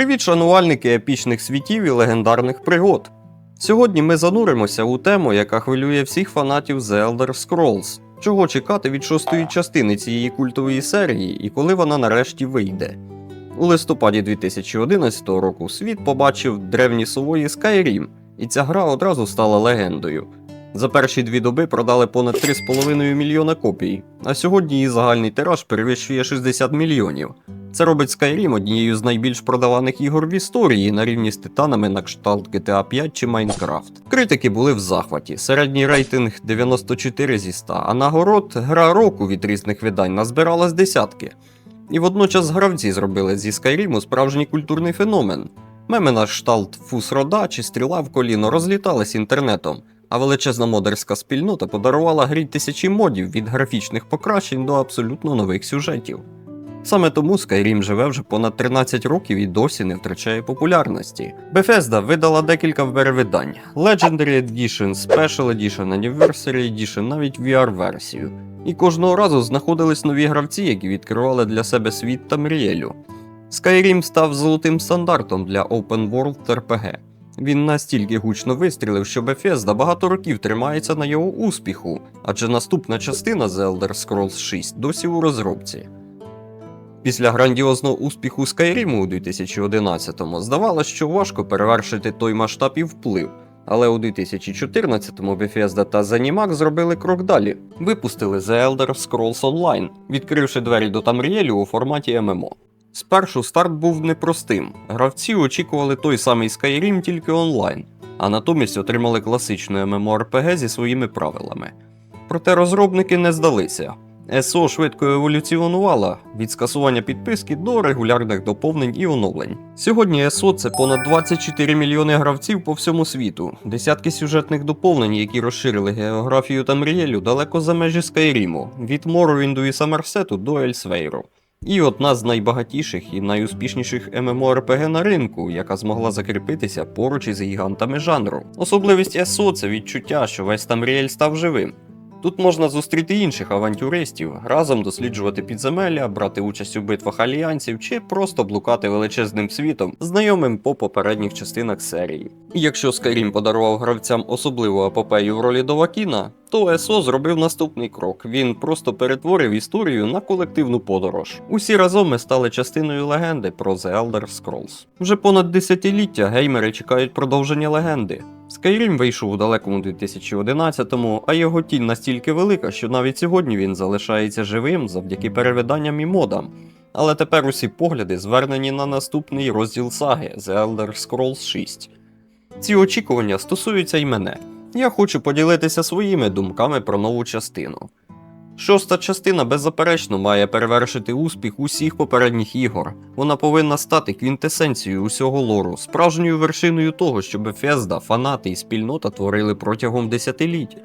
Привіт, шанувальники епічних світів і легендарних пригод. Сьогодні ми зануримося у тему, яка хвилює всіх фанатів The Elder Scrolls. Чого чекати від шостої частини цієї культової серії і коли вона нарешті вийде. У листопаді 2011 року світ побачив древні сової Skyrim, і ця гра одразу стала легендою. За перші дві доби продали понад 3,5 мільйона копій, а сьогодні її загальний тираж перевищує 60 мільйонів. Це робить Skyrim однією з найбільш продаваних ігор в історії на рівні з титанами на кшталт GTA 5 чи Minecraft. Критики були в захваті. Середній рейтинг 94 зі 100, а нагород гра року від різних видань назбирала з десятки. І водночас гравці зробили зі Скайріму справжній культурний феномен. Меми на кшталт фус рода чи стріла в коліно розлітались інтернетом, а величезна модерська спільнота подарувала грі тисячі модів від графічних покращень до абсолютно нових сюжетів. Саме тому Skyrim живе вже понад 13 років і досі не втрачає популярності. Bethesda видала декілька перевидань: Legendary Edition, Special Edition, Anniversary Edition, навіть VR-версію. І кожного разу знаходились нові гравці, які відкривали для себе світ та мрієлю. Skyrim став золотим стандартом для Open World RPG. Він настільки гучно вистрілив, що Bethesda багато років тримається на його успіху, адже наступна частина The Elder Scrolls 6 досі у розробці. Після грандіозного успіху Skyrim у 2011-му здавалося, що важко перевершити той масштаб і вплив. Але у 2014-му Bethesda та Zenimax зробили крок далі. Випустили The Elder Scrolls Online, відкривши двері до Тамріелю у форматі ММО. Спершу старт був непростим. Гравці очікували той самий Skyrim тільки онлайн, а натомість отримали класичну MMORPG зі своїми правилами. Проте розробники не здалися. СО швидко еволюціонувала від скасування підписки до регулярних доповнень і оновлень. Сьогодні СО це понад 24 мільйони гравців по всьому світу, десятки сюжетних доповнень, які розширили географію Тамріелю далеко за межі Скайріму, від Моровінду і Самарсету до Ельсвейру. І одна з найбагатіших і найуспішніших MMORPG на ринку, яка змогла закріпитися поруч із гігантами жанру. Особливість СО це відчуття, що весь Тамріель став живим. Тут можна зустріти інших авантюристів, разом досліджувати підземелля, брати участь у битвах альянсів чи просто блукати величезним світом, знайомим по попередніх частинах серії. Якщо Skyrim подарував гравцям особливу апопею в ролі Довакіна, то СО зробив наступний крок. Він просто перетворив історію на колективну подорож. Усі разом ми стали частиною легенди про The Elder Scrolls. Вже понад десятиліття геймери чекають продовження легенди. Skyrim вийшов у далекому 2011-му, а його тінь настільки велика, що навіть сьогодні він залишається живим завдяки перевиданням і модам. Але тепер усі погляди звернені на наступний розділ саги The Elder Scrolls 6. Ці очікування стосуються й мене. Я хочу поділитися своїми думками про нову частину. Шоста частина беззаперечно має перевершити успіх усіх попередніх ігор. Вона повинна стати квінтесенцією усього лору, справжньою вершиною того, що Bethesda, фанати і спільнота творили протягом десятиліть.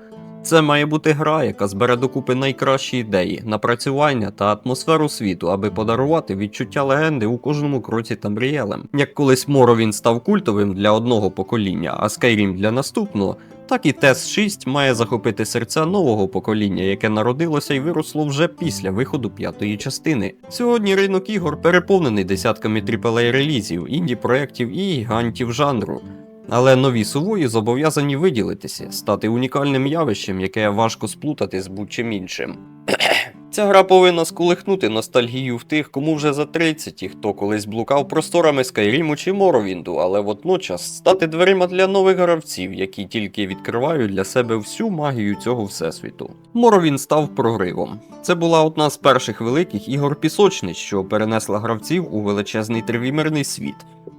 Це має бути гра, яка збере докупи найкращі ідеї, напрацювання та атмосферу світу, аби подарувати відчуття легенди у кожному кроці Тамрієлем. Як колись Моровін став культовим для одного покоління, а Skyrim для наступного, так і TES 6 має захопити серця нового покоління, яке народилося і виросло вже після виходу п'ятої частини. Сьогодні ринок ігор переповнений десятками AAA релізів, інді проєктів і гігантів жанру. Але нові сувої зобов'язані виділитися, стати унікальним явищем, яке важко сплутати з будь-чим іншим. Ця гра повинна сколихнути ностальгію в тих, кому вже за 30 і хто колись блукав просторами Скайріму чи Моровінду, але водночас стати дверима для нових гравців, які тільки відкривають для себе всю магію цього всесвіту. Моровін став проривом. Це була одна з перших великих ігор пісочниць, що перенесла гравців у величезний тривімерний світ.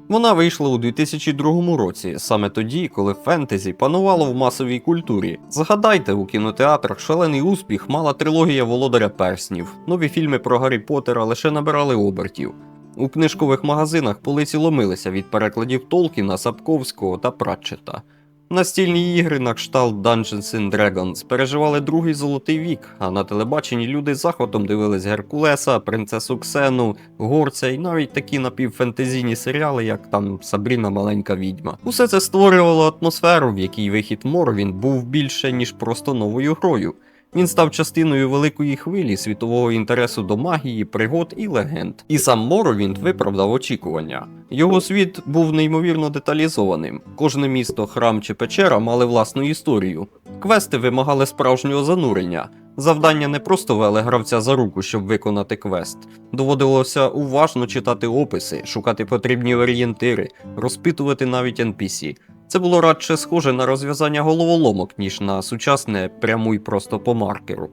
Вона вийшла у 2002 році, саме тоді, коли фентезі панувало в масовій культурі. Згадайте, у кінотеатрах шалений успіх мала трилогія Володаря Перснів. Нові фільми про Гаррі Поттера лише набирали обертів. У книжкових магазинах полиці ломилися від перекладів Толкіна, Сапковського та Пратчета. Настільні ігри на кшталт Dungeons and Dragons переживали другий золотий вік, а на телебаченні люди з захватом дивились Геркулеса, принцесу Ксену, Горця і навіть такі напівфентезійні серіали, як там Сабріна Маленька відьма. Усе це створювало атмосферу, в якій вихід Морвін був більше, ніж просто новою грою. Він став частиною великої хвилі світового інтересу до магії, пригод і легенд. І сам Моровінт виправдав очікування. Його світ був неймовірно деталізованим. Кожне місто, храм чи печера мали власну історію. Квести вимагали справжнього занурення. Завдання не просто вели гравця за руку, щоб виконати квест. Доводилося уважно читати описи, шукати потрібні орієнтири, розпитувати навіть NPC. Це було радше схоже на розв'язання головоломок, ніж на сучасне прямуй просто по маркеру.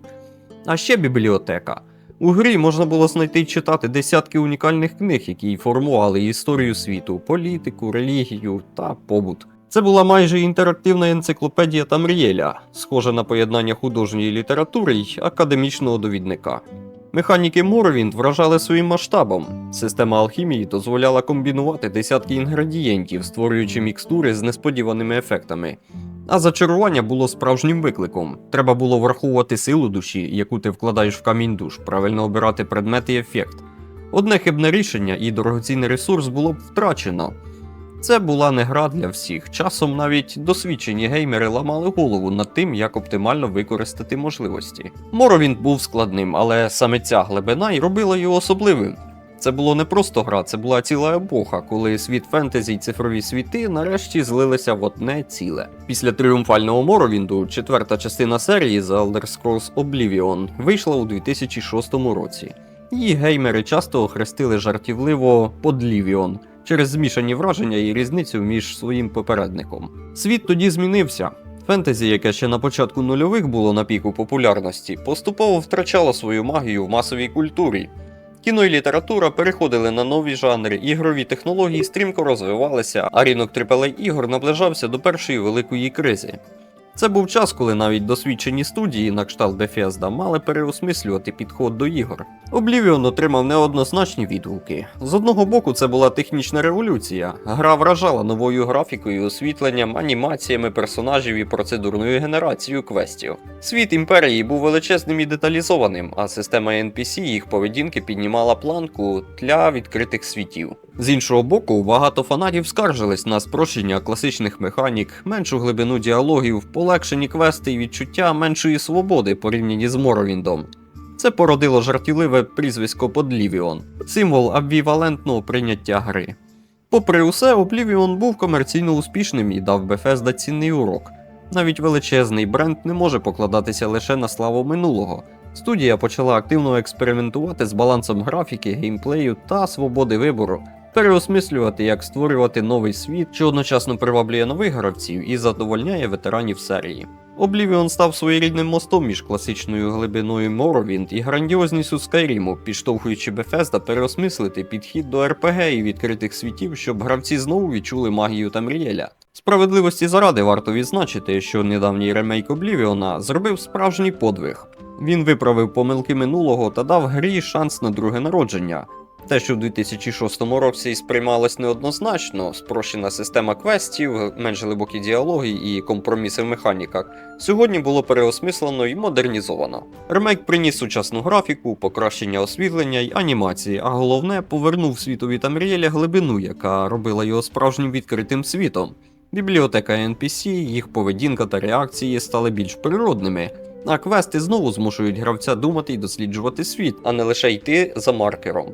А ще бібліотека. У грі можна було знайти й читати десятки унікальних книг, які формували історію світу, політику, релігію та побут. Це була майже інтерактивна енциклопедія Тамрієля, схожа на поєднання художньої літератури й академічного довідника. Механіки Моровінт вражали своїм масштабом. Система алхімії дозволяла комбінувати десятки інгредієнтів, створюючи мікстури з несподіваними ефектами. А зачарування було справжнім викликом. Треба було враховувати силу душі, яку ти вкладаєш в камінь душ, правильно обирати предмет і ефект. Одне хибне рішення і дорогоцінний ресурс було б втрачено. Це була не гра для всіх. Часом навіть досвідчені геймери ламали голову над тим, як оптимально використати можливості. Моровінт був складним, але саме ця глибина й робила його особливим. Це було не просто гра, це була ціла епоха, коли світ фентезі й цифрові світи нарешті злилися в одне ціле. Після тріумфального Моровінду четверта частина серії The Elder Scrolls Oblivion вийшла у 2006 році. Її геймери часто охрестили жартівливо Подлівіон через змішані враження і різницю між своїм попередником. Світ тоді змінився. Фентезі, яке ще на початку нульових було на піку популярності, поступово втрачало свою магію в масовій культурі. Кіно і література переходили на нові жанри, ігрові технології стрімко розвивалися, а ринок AAA ігор наближався до першої великої кризи. Це був час, коли навіть досвідчені студії на кшталт Bethesda мали переосмислювати підход до ігор. Oblivion отримав неоднозначні відгуки. З одного боку, це була технічна революція. Гра вражала новою графікою, освітленням, анімаціями персонажів і процедурною генерацією квестів. Світ імперії був величезним і деталізованим, а система NPC їх поведінки піднімала планку для відкритих світів. З іншого боку, багато фанатів скаржились на спрощення класичних механік, меншу глибину діалогів, полегшені квести і відчуття меншої свободи порівняні з Моровіндом. Це породило жартівливе прізвисько Подлівіон, символ амбівалентного прийняття гри. Попри усе, Oblivion був комерційно успішним і дав Bethesda цінний урок. Навіть величезний бренд не може покладатися лише на славу минулого. Студія почала активно експериментувати з балансом графіки, геймплею та свободи вибору, переосмислювати, як створювати новий світ, що одночасно приваблює нових гравців і задовольняє ветеранів серії. Oblivion став своєрідним мостом між класичною глибиною Morrowind і грандіозністю Skyrim, підштовхуючи Bethesda переосмислити підхід до RPG і відкритих світів, щоб гравці знову відчули магію Тамрієля. Справедливості заради варто відзначити, що недавній ремейк Oblivion зробив справжній подвиг. Він виправив помилки минулого та дав грі шанс на друге народження. Те, що в 2006 році сприймалось неоднозначно, спрощена система квестів, менш глибокі діалоги і компроміси в механіках, сьогодні було переосмислено і модернізовано. Ремейк приніс сучасну графіку, покращення освітлення й анімації, а головне повернув світові Тамрієля глибину, яка робила його справжнім відкритим світом. Бібліотека NPC, їх поведінка та реакції стали більш природними. А квести знову змушують гравця думати і досліджувати світ, а не лише йти за маркером.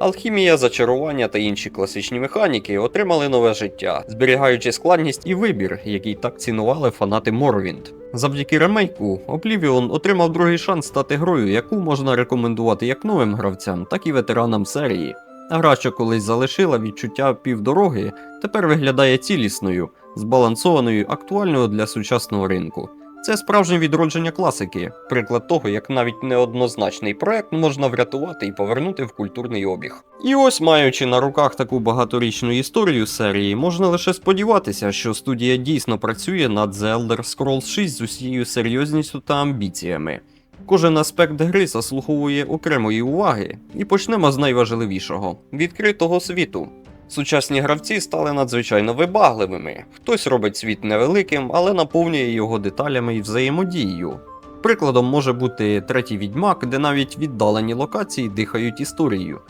Алхімія, зачарування та інші класичні механіки отримали нове життя, зберігаючи складність і вибір, який так цінували фанати Morrowind. Завдяки ремейку, Oblivion отримав другий шанс стати грою, яку можна рекомендувати як новим гравцям, так і ветеранам серії. Гра, що колись залишила відчуття півдороги, тепер виглядає цілісною, збалансованою, актуальною для сучасного ринку. Це справжнє відродження класики, приклад того, як навіть неоднозначний проект можна врятувати і повернути в культурний обіг. І ось, маючи на руках таку багаторічну історію серії, можна лише сподіватися, що студія дійсно працює над The Elder Scrolls 6 з усією серйозністю та амбіціями. Кожен аспект гри заслуговує окремої уваги, і почнемо з найважливішого відкритого світу. Сучасні гравці стали надзвичайно вибагливими. Хтось робить світ невеликим, але наповнює його деталями і взаємодією. Прикладом може бути третій відьмак, де навіть віддалені локації дихають історією.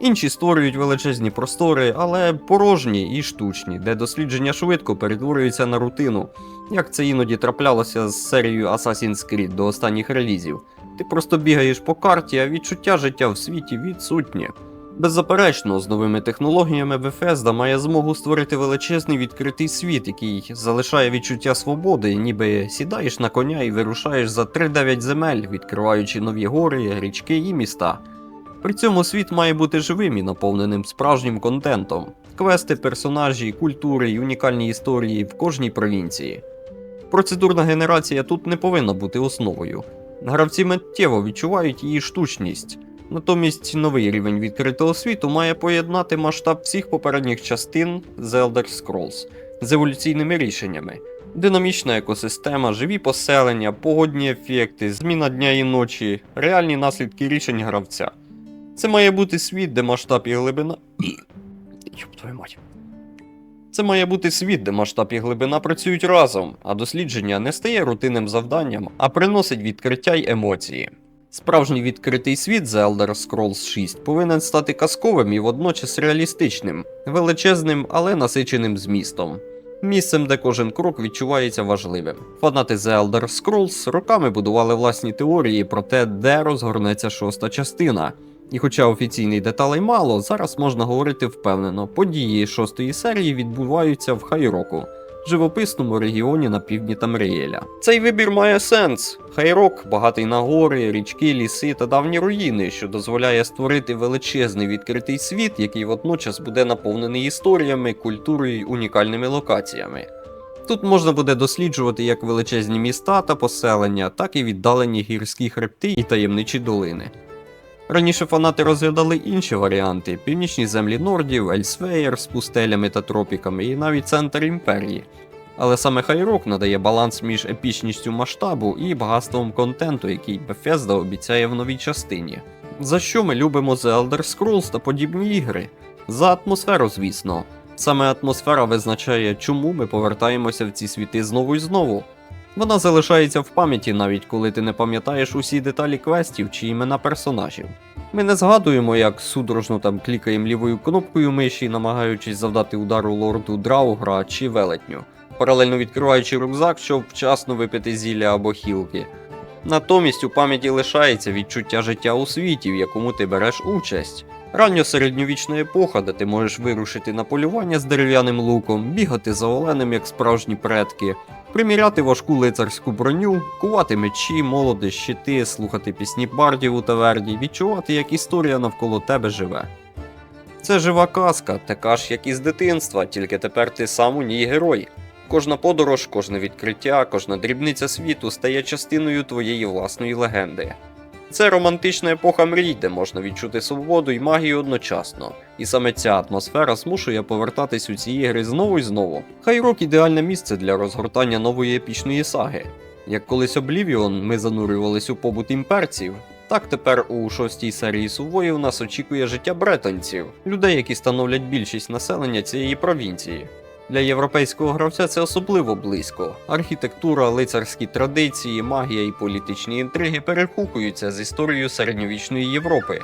Інші створюють величезні простори, але порожні і штучні, де дослідження швидко перетворюються на рутину, як це іноді траплялося з серією Assassin's Creed до останніх релізів. Ти просто бігаєш по карті, а відчуття життя в світі відсутнє. Беззаперечно, з новими технологіями Bethesda має змогу створити величезний відкритий світ, який залишає відчуття свободи, ніби сідаєш на коня і вирушаєш за 3-9 земель, відкриваючи нові гори, річки і міста. При цьому світ має бути живим і наповненим справжнім контентом, квести, персонажі, культури і унікальні історії в кожній провінції. Процедурна генерація тут не повинна бути основою. Гравці миттєво відчувають її штучність. Натомість новий рівень відкритого світу має поєднати масштаб всіх попередніх частин The Elder Scrolls з еволюційними рішеннями. Динамічна екосистема, живі поселення, погодні ефекти, зміна дня і ночі, реальні наслідки рішень гравця. Це має бути світ, де масштаб і глибина. Йоп твою мать. Це має бути світ, де масштаб і глибина працюють разом, а дослідження не стає рутинним завданням, а приносить відкриття й емоції. Справжній відкритий світ The Elder Scrolls 6 повинен стати казковим і водночас реалістичним, величезним, але насиченим змістом. Місцем, де кожен крок відчувається важливим. Фанати The Elder Scrolls роками будували власні теорії про те, де розгорнеться шоста частина. І хоча офіційних деталей мало, зараз можна говорити впевнено, події шостої серії відбуваються в Хайроку, живописному регіоні на півдні Тамрієля. Цей вибір має сенс. Хайрок багатий на гори, річки, ліси та давні руїни, що дозволяє створити величезний відкритий світ, який водночас буде наповнений історіями, культурою й унікальними локаціями. Тут можна буде досліджувати як величезні міста та поселення, так і віддалені гірські хребти і таємничі долини. Раніше фанати розглядали інші варіанти: північні землі Нордів, Ельсвеєр з пустелями та тропіками, і навіть центр імперії. Але саме Хайрок надає баланс між епічністю масштабу і багатством контенту, який Bethesda обіцяє в новій частині. За що ми любимо The Elder Scrolls та подібні ігри? За атмосферу, звісно. Саме атмосфера визначає, чому ми повертаємося в ці світи знову і знову. Вона залишається в пам'яті навіть коли ти не пам'ятаєш усі деталі квестів чи імена персонажів. Ми не згадуємо, як судорожно там клікаємо лівою кнопкою миші, намагаючись завдати удару лорду Драугра чи велетню, паралельно відкриваючи рюкзак, щоб вчасно випити зілля або хілки. Натомість у пам'яті лишається відчуття життя у світі, в якому ти береш участь. Ранньосередньовічна епоха, де ти можеш вирушити на полювання з дерев'яним луком, бігати за оленем, як справжні предки, приміряти важку лицарську броню, кувати мечі, молоди, щити, слухати пісні бардів у таверні, відчувати, як історія навколо тебе живе. Це жива казка, така ж, як і з дитинства, тільки тепер ти сам у ній герой. Кожна подорож, кожне відкриття, кожна дрібниця світу стає частиною твоєї власної легенди. Це романтична епоха мрій, де можна відчути свободу і магію одночасно. І саме ця атмосфера змушує повертатись у ці ігри знову і знову. Хайрок ідеальне місце для розгортання нової епічної саги. Як колись Oblivion ми занурювались у побут імперців, так тепер у шостій серії сувоїв нас очікує життя бретонців, людей, які становлять більшість населення цієї провінції. Для європейського гравця це особливо близько. Архітектура, лицарські традиції, магія і політичні інтриги перехукуються з історією середньовічної Європи,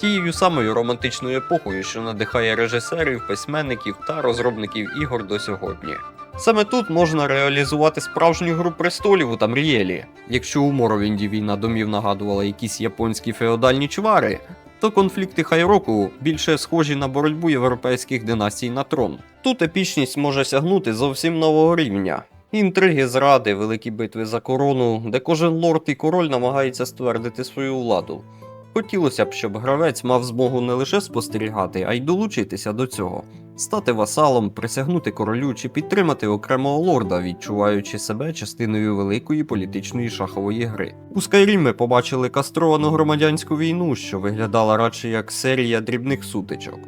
тією самою романтичною епохою, що надихає режисерів, письменників та розробників ігор до сьогодні. Саме тут можна реалізувати справжню гру престолів у Тамрієлі. Якщо у Моровінді війна домів нагадувала якісь японські феодальні чвари, то конфлікти Хайроку більше схожі на боротьбу європейських династій на трон. Тут епічність може сягнути зовсім нового рівня. Інтриги зради, великі битви за корону, де кожен лорд і король намагається ствердити свою владу. Хотілося б, щоб гравець мав змогу не лише спостерігати, а й долучитися до цього, стати васалом, присягнути королю чи підтримати окремого лорда, відчуваючи себе частиною великої політичної шахової гри. У Skyrim ми побачили кастровану громадянську війну, що виглядала радше як серія дрібних сутичок.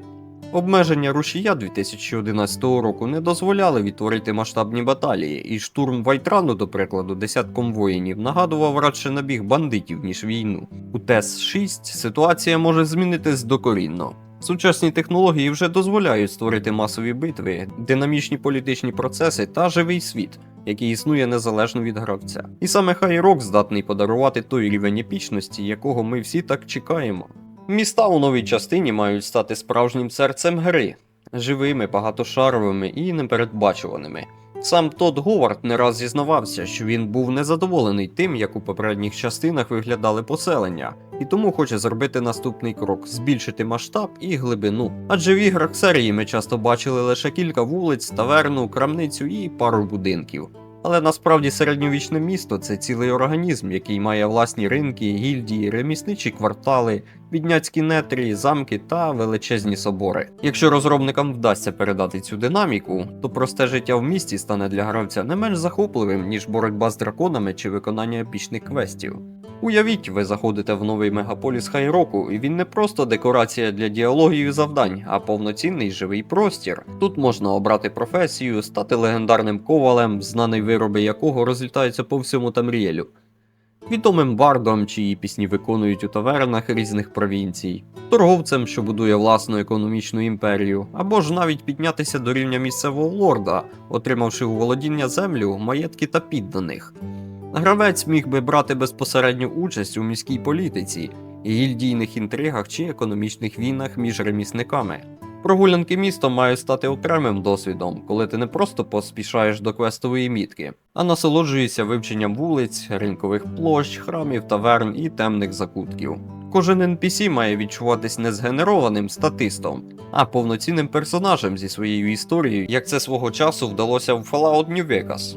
Обмеження рушія 2011 року не дозволяли відтворити масштабні баталії, і штурм Вайтрану, до прикладу, десятком воїнів нагадував радше набіг бандитів, ніж війну. У ТЕС 6 ситуація може змінитись докорінно. Сучасні технології вже дозволяють створити масові битви, динамічні політичні процеси та живий світ, який існує незалежно від гравця. І саме Хайрок здатний подарувати той рівень епічності, якого ми всі так чекаємо. Міста у новій частині мають стати справжнім серцем гри, живими, багатошаровими і непередбачуваними. Сам Тодд Говард не раз зізнавався, що він був незадоволений тим, як у попередніх частинах виглядали поселення, і тому хоче зробити наступний крок збільшити масштаб і глибину. Адже в іграх серії ми часто бачили лише кілька вулиць, таверну, крамницю і пару будинків. Але насправді середньовічне місто це цілий організм, який має власні ринки, гільдії, ремісничі квартали, відняцькі нетрі, замки та величезні собори. Якщо розробникам вдасться передати цю динаміку, то просте життя в місті стане для гравця не менш захопливим, ніж боротьба з драконами чи виконання епічних квестів. Уявіть, ви заходите в новий мегаполіс Хайроку, і він не просто декорація для діалогів і завдань, а повноцінний живий простір. Тут можна обрати професію, стати легендарним ковалем, знаний вироби якого розлітаються по всьому Тамріелю. Відомим бардом, чиї пісні виконують у тавернах різних провінцій, торговцем, що будує власну економічну імперію, або ж навіть піднятися до рівня місцевого лорда, отримавши у володіння землю, маєтки та підданих. Гравець міг би брати безпосередню участь у міській політиці, гільдійних інтригах чи економічних війнах між ремісниками. Прогулянки містом мають стати окремим досвідом, коли ти не просто поспішаєш до квестової мітки, а насолоджуєшся вивченням вулиць, ринкових площ, храмів, таверн і темних закутків. Кожен NPC має відчуватись не згенерованим статистом, а повноцінним персонажем зі своєю історією, як це свого часу вдалося в Fallout New Vegas.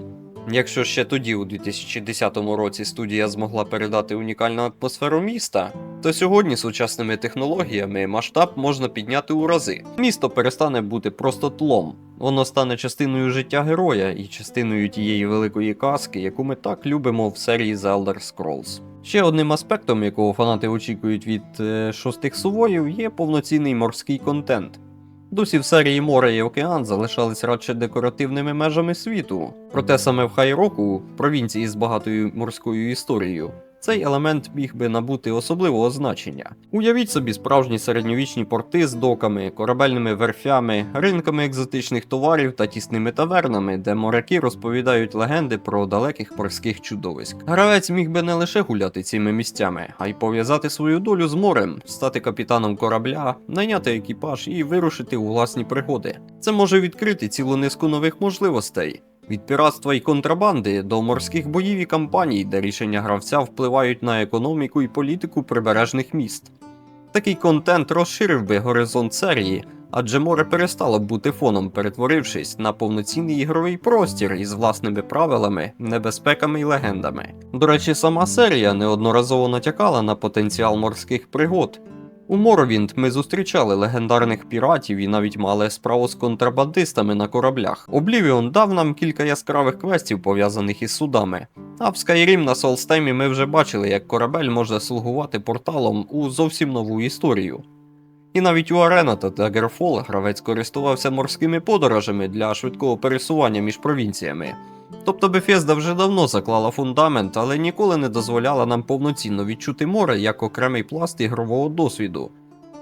Якщо ще тоді, у 2010 році, студія змогла передати унікальну атмосферу міста, то сьогодні сучасними технологіями масштаб можна підняти у рази. Місто перестане бути просто тлом, воно стане частиною життя героя і частиною тієї великої казки, яку ми так любимо в серії The Elder Scrolls. Ще одним аспектом, якого фанати очікують від е, шостих сувоїв, є повноцінний морський контент. Досі в серії море і океан залишались радше декоративними межами світу. Проте саме в Хайроку, провінції з багатою морською історією, цей елемент міг би набути особливого значення. Уявіть собі справжні середньовічні порти з доками, корабельними верфями, ринками екзотичних товарів та тісними тавернами, де моряки розповідають легенди про далеких морських чудовиськ. Гравець міг би не лише гуляти цими місцями, а й пов'язати свою долю з морем, стати капітаном корабля, найняти екіпаж і вирушити у власні пригоди. Це може відкрити цілу низку нових можливостей. Від піратства і контрабанди до морських боїв і кампаній, де рішення гравця впливають на економіку і політику прибережних міст. Такий контент розширив би горизонт серії, адже море перестало б бути фоном, перетворившись на повноцінний ігровий простір із власними правилами, небезпеками і легендами. До речі, сама серія неодноразово натякала на потенціал морських пригод. У Моровінд ми зустрічали легендарних піратів і навіть мали справу з контрабандистами на кораблях. Облівіон дав нам кілька яскравих квестів, пов'язаних із судами. А в Skyrim на Солстемі ми вже бачили, як корабель може слугувати порталом у зовсім нову історію. І навіть у Арена та Daggerfall гравець користувався морськими подорожами для швидкого пересування між провінціями. Тобто Bethesda вже давно заклала фундамент, але ніколи не дозволяла нам повноцінно відчути море як окремий пласт ігрового досвіду.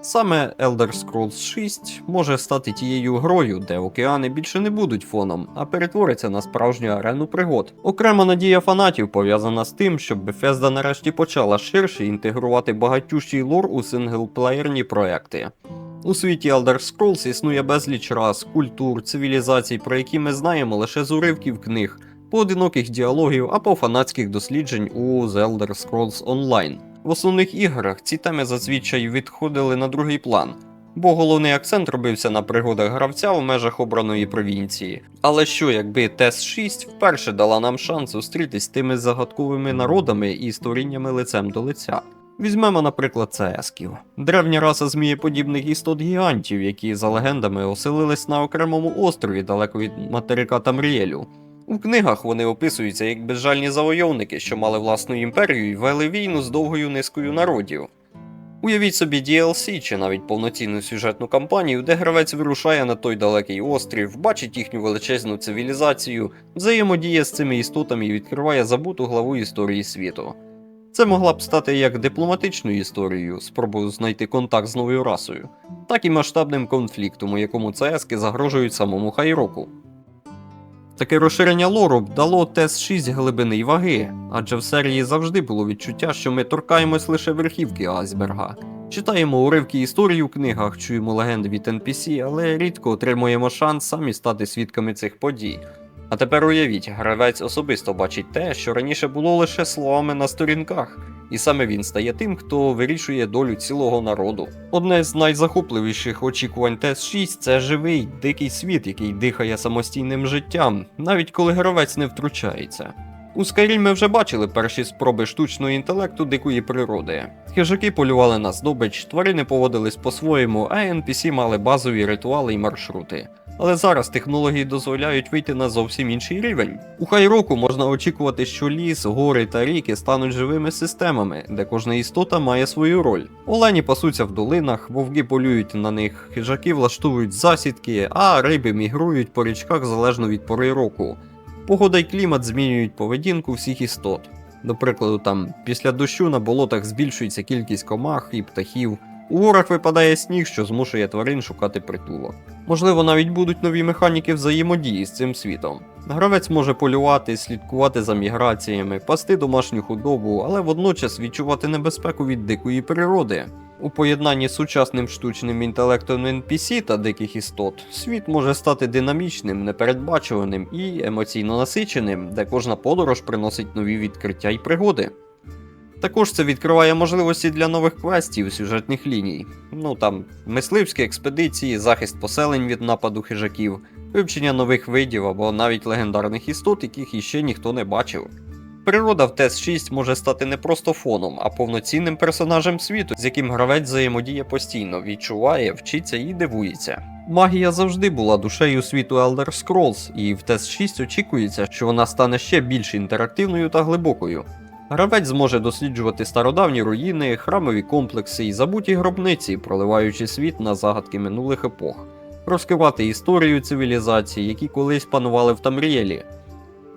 Саме Elder Scrolls 6 може стати тією грою, де океани більше не будуть фоном, а перетвориться на справжню арену пригод. Окрема надія фанатів пов'язана з тим, щоб Bethesda нарешті почала ширше інтегрувати багатющий лор у синглплеєрні проекти. У світі Elder Scrolls існує безліч рас, культур, цивілізацій, про які ми знаємо лише з уривків книг, поодиноких діалогів або фанатських досліджень у The Elder Scrolls Online. В основних іграх ці теми зазвичай відходили на другий план, бо головний акцент робився на пригодах гравця в межах обраної провінції. Але що, якби TES 6 вперше дала нам шанс зустрітись з тими загадковими народами і створіннями лицем до лиця? Візьмемо, наприклад, цесків. Древня раса змієподібних істот гігантів, які за легендами оселились на окремому острові далеко від материка Тамріелю. У книгах вони описуються як безжальні завойовники, що мали власну імперію і вели війну з довгою низкою народів. Уявіть собі DLC чи навіть повноцінну сюжетну кампанію, де гравець вирушає на той далекий острів, бачить їхню величезну цивілізацію, взаємодіє з цими істотами і відкриває забуту главу історії світу. Це могла б стати як дипломатичною історією, спробою знайти контакт з новою расою, так і масштабним конфліктом, у якому ЦСКи загрожують самому Хайроку. Таке розширення лору б дало ТЕС 6 глибини й ваги, адже в серії завжди було відчуття, що ми торкаємось лише верхівки айсберга. Читаємо уривки історії у книгах, чуємо легенди від NPC, але рідко отримуємо шанс самі стати свідками цих подій. А тепер уявіть, гравець особисто бачить те, що раніше було лише словами на сторінках, і саме він стає тим, хто вирішує долю цілого народу. Одне з найзахопливіших очікувань ТС6 це живий, дикий світ, який дихає самостійним життям, навіть коли гравець не втручається. У Skyrim ми вже бачили перші спроби штучного інтелекту дикої природи. Хижаки полювали на здобич, тварини поводились по-своєму, а NPC мали базові ритуали і маршрути. Але зараз технології дозволяють вийти на зовсім інший рівень. У Хайроку можна очікувати, що ліс, гори та ріки стануть живими системами, де кожна істота має свою роль. Олені пасуться в долинах, вовки полюють на них, хижаки влаштовують засідки, а риби мігрують по річках залежно від пори року. Погода й клімат змінюють поведінку всіх істот. До прикладу, там після дощу на болотах збільшується кількість комах і птахів. У горах випадає сніг, що змушує тварин шукати притулок. Можливо, навіть будуть нові механіки взаємодії з цим світом. Гравець може полювати, слідкувати за міграціями, пасти домашню худобу, але водночас відчувати небезпеку від дикої природи. У поєднанні з сучасним штучним інтелектом NPC та диких істот, світ може стати динамічним, непередбачуваним і емоційно насиченим, де кожна подорож приносить нові відкриття і пригоди. Також це відкриває можливості для нових квестів, сюжетних ліній. Ну там мисливські експедиції, захист поселень від нападу хижаків, вивчення нових видів або навіть легендарних істот, яких іще ніхто не бачив. Природа в ТЕС 6 може стати не просто фоном, а повноцінним персонажем світу, з яким гравець взаємодіє постійно, відчуває, вчиться і дивується. Магія завжди була душею світу Elder Scrolls, і в ТЕС 6 очікується, що вона стане ще більш інтерактивною та глибокою. Гравець зможе досліджувати стародавні руїни, храмові комплекси і забуті гробниці, проливаючи світ на загадки минулих епох, розкривати історію цивілізацій, які колись панували в Тамрієлі.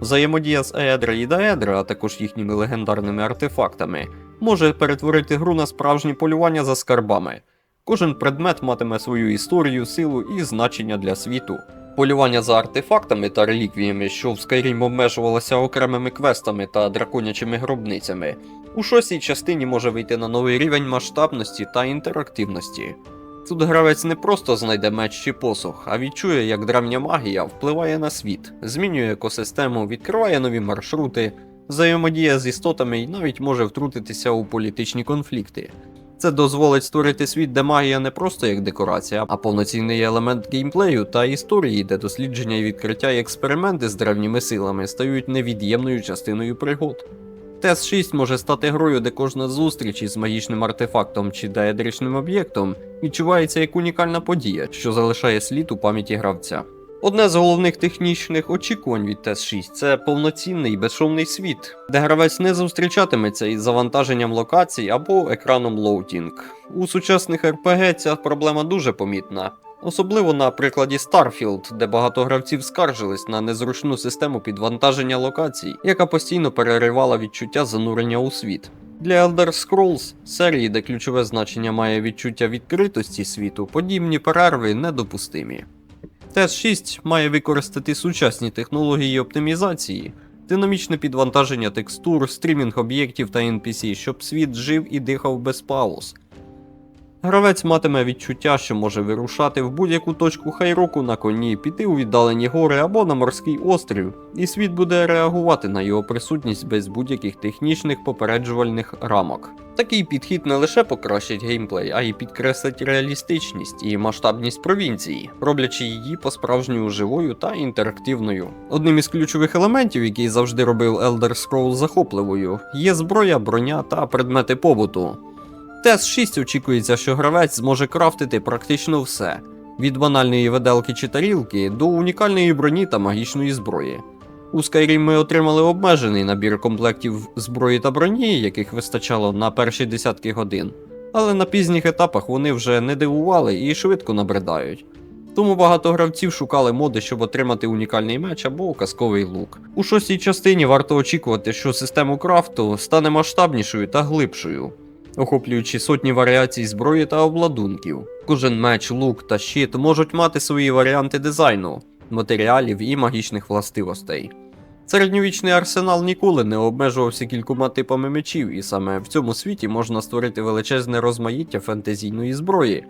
Взаємодія з Еедра і Даедра, а також їхніми легендарними артефактами, може перетворити гру на справжнє полювання за скарбами. Кожен предмет матиме свою історію, силу і значення для світу. Полювання за артефактами та реліквіями, що в Skyrim обмежувалося окремими квестами та драконячими гробницями, у шостій частині може вийти на новий рівень масштабності та інтерактивності. Тут гравець не просто знайде меч чи посох, а відчує, як древня магія впливає на світ, змінює екосистему, відкриває нові маршрути, взаємодіє з істотами і навіть може втрутитися у політичні конфлікти. Це дозволить створити світ, де магія не просто як декорація, а повноцінний елемент геймплею та історії, де дослідження і відкриття і експерименти з древніми силами стають невід'ємною частиною пригод. ТЕС 6 може стати грою, де кожна зустріч із магічним артефактом чи даедричним об'єктом відчувається як унікальна подія, що залишає слід у пам'яті гравця. Одне з головних технічних очікувань від ТЕС 6 це повноцінний безшовний світ, де гравець не зустрічатиметься із завантаженням локацій або екраном лоутінг. У сучасних РПГ ця проблема дуже помітна. Особливо на прикладі Starfield, де багато гравців скаржились на незручну систему підвантаження локацій, яка постійно переривала відчуття занурення у світ. Для Elder Scrolls, серії, де ключове значення має відчуття відкритості світу, подібні перерви недопустимі. ТЕС 6 має використати сучасні технології оптимізації, динамічне підвантаження текстур, стрімінг об'єктів та NPC, щоб світ жив і дихав без пауз. Гравець матиме відчуття, що може вирушати в будь-яку точку хайроку на коні, піти у віддалені гори або на морський острів, і світ буде реагувати на його присутність без будь-яких технічних попереджувальних рамок. Такий підхід не лише покращить геймплей, а й підкреслить реалістичність і масштабність провінції, роблячи її по-справжньому живою та інтерактивною. Одним із ключових елементів, який завжди робив Elder Scrolls захопливою, є зброя, броня та предмети побуту. ТЕС 6 очікується, що гравець зможе крафтити практично все: від банальної виделки чи тарілки до унікальної броні та магічної зброї. У Skyrim ми отримали обмежений набір комплектів зброї та броні, яких вистачало на перші десятки годин, але на пізніх етапах вони вже не дивували і швидко набридають. Тому багато гравців шукали моди, щоб отримати унікальний меч або казковий лук. У шостій частині варто очікувати, що систему крафту стане масштабнішою та глибшою охоплюючи сотні варіацій зброї та обладунків. Кожен меч, лук та щит можуть мати свої варіанти дизайну, матеріалів і магічних властивостей. Середньовічний арсенал ніколи не обмежувався кількома типами мечів, і саме в цьому світі можна створити величезне розмаїття фентезійної зброї,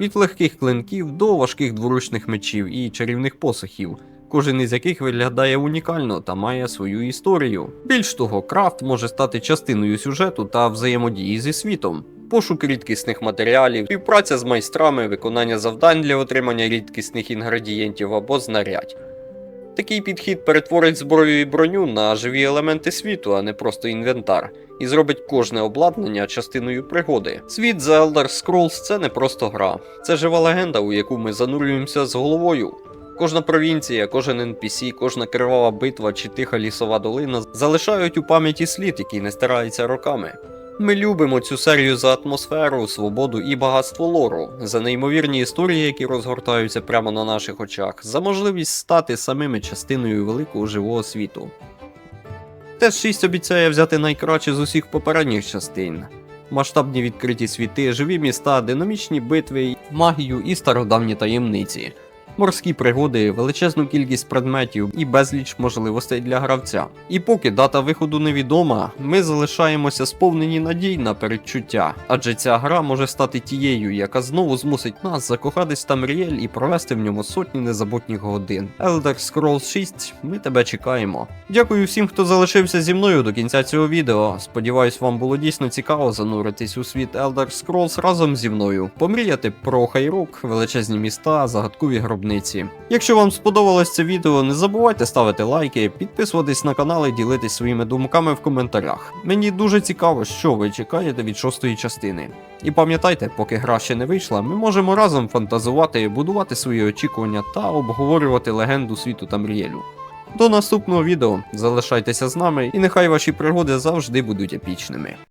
від легких клинків до важких дворучних мечів і чарівних посохів, кожен із яких виглядає унікально та має свою історію. Більш того, крафт може стати частиною сюжету та взаємодії зі світом. Пошук рідкісних матеріалів, співпраця з майстрами, виконання завдань для отримання рідкісних інгредієнтів або знарядь. Такий підхід перетворить зброю і броню на живі елементи світу, а не просто інвентар, і зробить кожне обладнання частиною пригоди. Світ The Elder Scrolls це не просто гра, це жива легенда, у яку ми занурюємося з головою. Кожна провінція, кожен NPC, кожна кривава битва чи тиха лісова долина залишають у пам'яті слід, який не стирається роками. Ми любимо цю серію за атмосферу, свободу і багатство лору, за неймовірні історії, які розгортаються прямо на наших очах, за можливість стати самими частиною великого живого світу. Теж 6 обіцяє взяти найкраще з усіх попередніх частин. Масштабні відкриті світи, живі міста, динамічні битви, магію і стародавні таємниці, морські пригоди, величезну кількість предметів і безліч можливостей для гравця. І поки дата виходу невідома, ми залишаємося сповнені надій на передчуття, адже ця гра може стати тією, яка знову змусить нас закохатись в Тамріель і провести в ньому сотні незабутніх годин. Elder Scrolls 6, ми тебе чекаємо. Дякую всім, хто залишився зі мною до кінця цього відео. Сподіваюсь, вам було дійсно цікаво зануритись у світ Elder Scrolls разом зі мною, помріяти про хайрук, величезні міста, загадкові гробниці. Якщо вам сподобалось це відео, не забувайте ставити лайки, підписуватись на канал і ділитись своїми думками в коментарях. Мені дуже цікаво, що ви чекаєте від шостої частини. І пам'ятайте, поки гра ще не вийшла, ми можемо разом фантазувати, будувати свої очікування та обговорювати легенду світу Тамрієлю. До наступного відео залишайтеся з нами, і нехай ваші пригоди завжди будуть епічними.